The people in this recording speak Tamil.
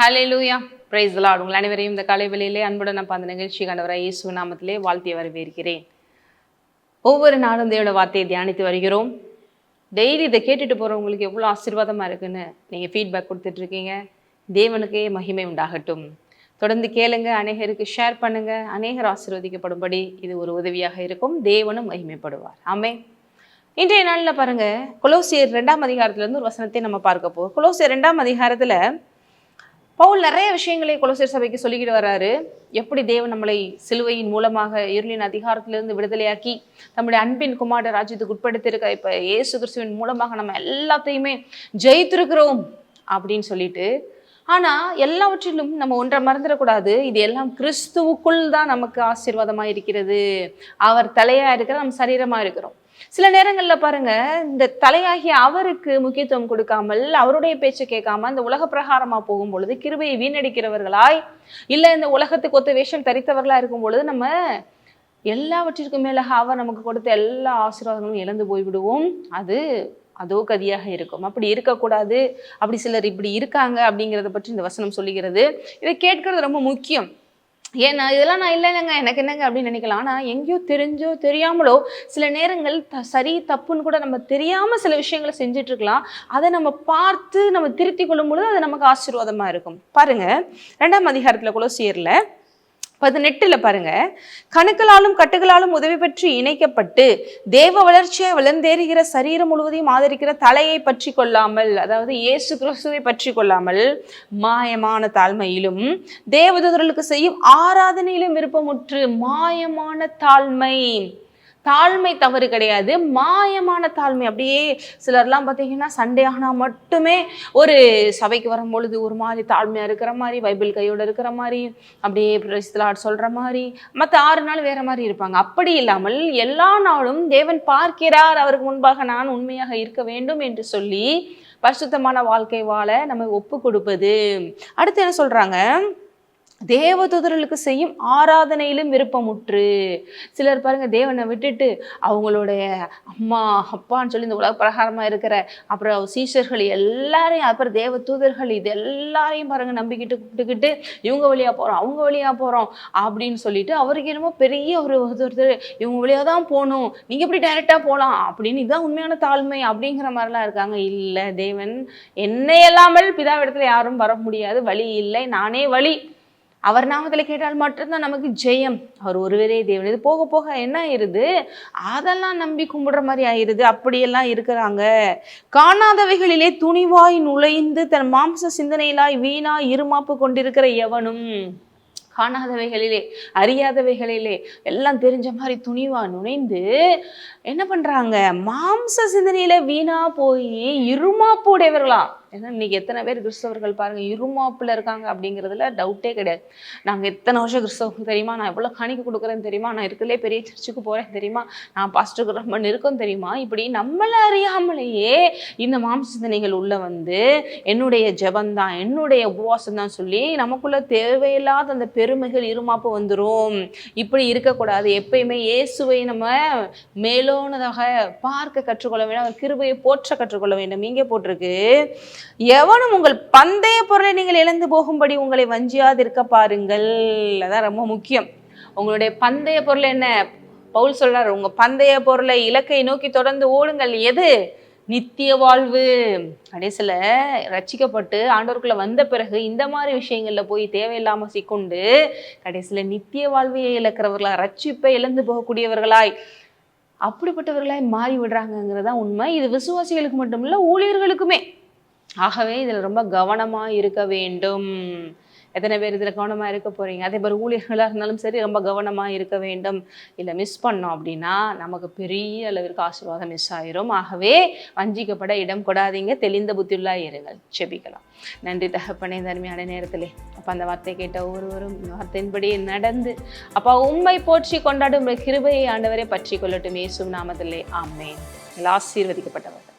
ஹலே லூயா பிரைஸ் லார்ட் உங்கள் அனைவரையும் இந்த காலை வேளையிலே அன்புடன் நான் அந்த நிகழ்ச்சி கண்டவரை இயேசு நாமத்திலே வாழ்த்தி வரவேற்கிறேன். ஒவ்வொரு நாளும் தேவோட வார்த்தையை தியானித்து வருகிறோம். டெய்லி இதை கேட்டுட்டு போகிறவங்களுக்கு எவ்வளோ ஆசீர்வாதமாக இருக்குன்னு நீங்கள் ஃபீட்பேக் கொடுத்துட்ருக்கீங்க தேவனுக்கே மகிமை உண்டாகட்டும். தொடர்ந்து கேளுங்க அநேகருக்கு ஷேர் பண்ணுங்க. அநேகர் ஆசீர்வதிக்கப்படும்படி இது ஒரு உதவியாக இருக்கும். தேவனும் மகிமைப்படுவார். ஆமே இன்றைய நாளில் பாருங்க குலோசியர் ரெண்டாம் அதிகாரத்திலேருந்து ஒரு வசனத்தை நம்ம பார்க்க போகிறோம் குலோசியர் ரெண்டாம் அதிகாரத்தில் பவுல் நிறைய விஷயங்களை கொலோசியர் சபைக்கு சொல்லிக்கிட்டு வர்றாரு எப்படி தேவன் நம்மளை சிலுவையின் மூலமாக இருளின் அதிகாரத்திலிருந்து விடுதலையாக்கி நம்முடைய அன்பின் குமார ராஜ்யத்துக்கு உட்படுத்தியிருக்க இப்போ இயேசு கிறிஸ்துவின் மூலமாக நம்ம எல்லாத்தையுமே ஜெயித்திருக்கிறோம் அப்படின்னு சொல்லிட்டு ஆனால் எல்லாவற்றிலும் நம்ம ஒன்றை மறந்துடக்கூடாது. இது எல்லாம் கிறிஸ்துவுக்குள் தான் நமக்கு ஆசீர்வாதமாக இருக்கிறது. அவர் தலையாக இருக்கிற நம்ம சரீரமாக இருக்கிறோம். சில நேரங்கள்ல பாருங்க இந்த தலையாகிய அவருக்கு முக்கியத்துவம் கொடுக்காமல் அவருடைய பேச்சை கேட்காம இந்த உலக பிரகாரமா போகும் பொழுது கிருபையை வீணடிக்கிறவர்களாய் இல்ல இந்த உலகத்துக்கு ஒத்த வேஷம் தரித்தவர்களா இருக்கும் பொழுது நம்ம எல்லாவற்றிற்கும் மேலாக அவர் நமக்கு கொடுத்த எல்லா ஆசீர்வாதங்களும் இழந்து போய்விடுவோம். அது அதோ கதியாக இருக்கும். அப்படி இருக்கக்கூடாது. அப்படி சிலர் இப்படி இருக்காங்க அப்படிங்கிறத பற்றி இந்த வசனம் சொல்லுகிறது. இதை கேட்கறது ரொம்ப முக்கியம். ஏன்னா இதெல்லாம் நான் இல்லைங்க. எனக்கு என்னங்க அப்படின்னு நினைக்கலாம். ஆனால் எங்கேயோ தெரிஞ்சோ தெரியாமலோ சில நேரங்கள் த சரி தப்புன்னு கூட நம்ம தெரியாமல் சில விஷயங்களை செஞ்சிட்ருக்கலாம். அதை நம்ம பார்த்து நம்ம திருத்தி கொள்ளும் பொழுது அது நமக்கு ஆசீர்வாதமாக இருக்கும். பாருங்கள் ரெண்டாம் அதிகாரத்தில் கூட சேரல பதினெட்டுல பாருங்க. கணுக்களாலும் கட்டுகளாலும் உதவி பெற்று இணைக்கப்பட்டு தேவ வளர்ச்சியை வளர்ந்தேறுகிற சரீரம் முழுவதையும் ஆதரிக்கிற தலையை பற்றி கொள்ளாமல் அதாவது இயேசு கிறிஸ்துவை பற்றி கொள்ளாமல் மாயமான தாழ்மையிலும் தேவதூதர்களுக்கு செய்யும் ஆராதனையிலும் விருப்பமுற்று மாயமான தாழ்மை. தாழ்மை தவறு கிடையாது. மாயமான தாழ்மை. அப்படியே சிலர்லாம் பார்த்தீங்கன்னா சண்டே ஆனால் மட்டுமே ஒரு சபைக்கு வரும்பொழுது ஒரு மாதிரி தாழ்மையாக இருக்கிற மாதிரி பைபிள் கையோடு இருக்கிற மாதிரி அப்படியே பிரசித்தலாட் சொல்கிற மாதிரி மற்ற ஆறு நாள் வேற மாதிரி இருப்பாங்க. அப்படி இல்லாமல் எல்லா நாளும் தேவன் பார்க்கிறார். அவருக்கு முன்பாக நான் உண்மையாக இருக்க வேண்டும் என்று சொல்லி பரிசுத்தமான வாழ்க்கை வாழ நம்ம ஒப்பு கொடுப்பது. அடுத்து என்ன சொல்கிறாங்க தேவதூதர்களுக்கு செய்யும் ஆராதனையிலும் விருப்பமுற்று. சிலர் பாருங்க தேவனை விட்டுட்டு அவங்களுடைய அம்மா அப்பான்னு சொல்லி இந்த உலக பிரகாரமாக இருக்கிற அப்புறம் சீஷர்கள் எல்லாரையும் அப்புறம் தேவ தூதர்கள் இது எல்லாரையும் பாருங்க நம்பிக்கிட்டு கூப்பிட்டுக்கிட்டு இவங்க வழியா போகிறோம் அவங்க வழியா போகிறோம் அப்படின்னு சொல்லிட்டு அவருக்கு என்னமோ பெரிய ஒரு ஒருத்தர் இவங்க வழியாக தான் போகணும் நீங்கள் எப்படி டைரெக்டாக போகலாம் அப்படின்னு இதுதான் உண்மையான தாழ்மை அப்படிங்கிற மாதிரிலாம் இருக்காங்க. இல்லை தேவன் என்னை பிதாவிடத்தில் யாரும் வர முடியாது வழி இல்லை நானே வழி. அவர் நாமத்தில் கேட்டால் மட்டும்தான் நமக்கு ஜெயம். அவர் ஒருவரே தேவன். இது போக போக என்ன ஆயிருது? அதெல்லாம் நம்பி கும்பிடுற மாதிரி ஆயிருது. அப்படியெல்லாம் இருக்கிறாங்க. காணாதவைகளிலே துணிவாய் நுழைந்து தன் மாம்ச சிந்தனையிலாய் வீணா இருமாப்பு கொண்டிருக்கிற எவனும்? காணாதவைகளிலே அறியாதவைகளிலே எல்லாம் தெரிஞ்ச மாதிரி துணிவா நுழைந்து என்ன பண்றாங்க? மாம்ச சிந்தனையில வீணா போய் இருமாப்பு உடையவர்களா? ஏன்னா இன்றைக்கி எத்தனை பேர் கிறிஸ்தவர்கள் பாருங்கள் இருமாப்பில் இருக்காங்க அப்படிங்கிறதுல டவுட்டே கிடையாது. நாங்கள் எத்தனை வருஷம் கிறிஸ்தவம் தெரியுமா? நான் எவ்வளோ காணிக்க கொடுக்குறேன் தெரியுமா? நான் இருக்கிறதுலே பெரிய சர்ச்சுக்கு போகிறேன் தெரியுமா? நான் பாஸ்டர் ரொம்ப நெருக்கம் தெரியுமா? இப்படி நம்மளை அறியாமலேயே இந்த மாம்ச சிந்தனைகள் உள்ளே வந்து என்னுடைய ஜெபந்தான் என்னுடைய உபவாசம் தான் சொல்லி நமக்குள்ள தேவையில்லாத அந்த பெருமைகள் இருமாப்பு வந்துடும் இப்படி இருக்கக்கூடாது. எப்பயுமே இயேசுவை நம்ம மேலோனதாக பார்க்க கற்றுக்கொள்ள வேண்டும். அவர் கிருபையை போற்ற கற்றுக்கொள்ள வேண்டும். இங்கே போட்டிருக்கு எவனும் உங்கள் பந்தய பொருளை நீங்கள் இழந்து போகும்படி உங்களை வஞ்சியாதிருக்க பாருங்கள். அதான் ரொம்ப முக்கியம். உங்களுடைய பந்தய பொருள் என்ன? பவுல் சொல்றாரு உங்க பந்தய பொருளை இலக்கை நோக்கி தொடர்ந்து ஓடுங்கள். எது? நித்திய வாழ்வு. கடைசியில் ரட்சிக்கப்பட்டு ஆண்டவருக்குள்ள வந்த பிறகு இந்த மாதிரி விஷயங்கள்ல போய் தேவையில்லாம சிக்கொண்டு கடைசியில் நித்திய வாழ்வையை இழக்கிறவர்களா ரட்சிப்பை இழந்து போகக்கூடியவர்களாய் அப்படிப்பட்டவர்களாய் மாறி விடுறாங்கங்கிறது உண்மை. இது விசுவாசிகளுக்கு மட்டும் இல்லை ஊழியர்களுக்குமே. ஆகவே இதில் ரொம்ப கவனமாக இருக்க வேண்டும். எத்தனை பேர் இதில் கவனமாக இருக்க போகிறீங்க அதே மாதிரி ஊழியர்களாக இருந்தாலும் சரி ரொம்ப கவனமாக இருக்க வேண்டும். இல்லை மிஸ் பண்ணோம் அப்படின்னா நமக்கு பெரிய அளவிற்கு ஆசீர்வாதம் மிஸ் ஆயிரும். ஆகவே வஞ்சிக்கப்பட இடம் கொடாதீங்க. தெளிந்த புத்தியுள்ளாக இருங்கள் செபிக்கலாம் நன்றி தகப்பனே தருமையான நேரத்திலே. அப்போ அந்த வார்த்தை கேட்ட ஒருவரும் இந்த வார்த்தையின்படி நடந்து அப்பா உண்மை போற்றி கொண்டாடும் கிருபையை ஆண்டவரை பற்றி கொள்ளட்டும். இயேசு நாமத்திலே. ஆமேன். ஆசீர்வதிக்கப்பட்டவர்கள்.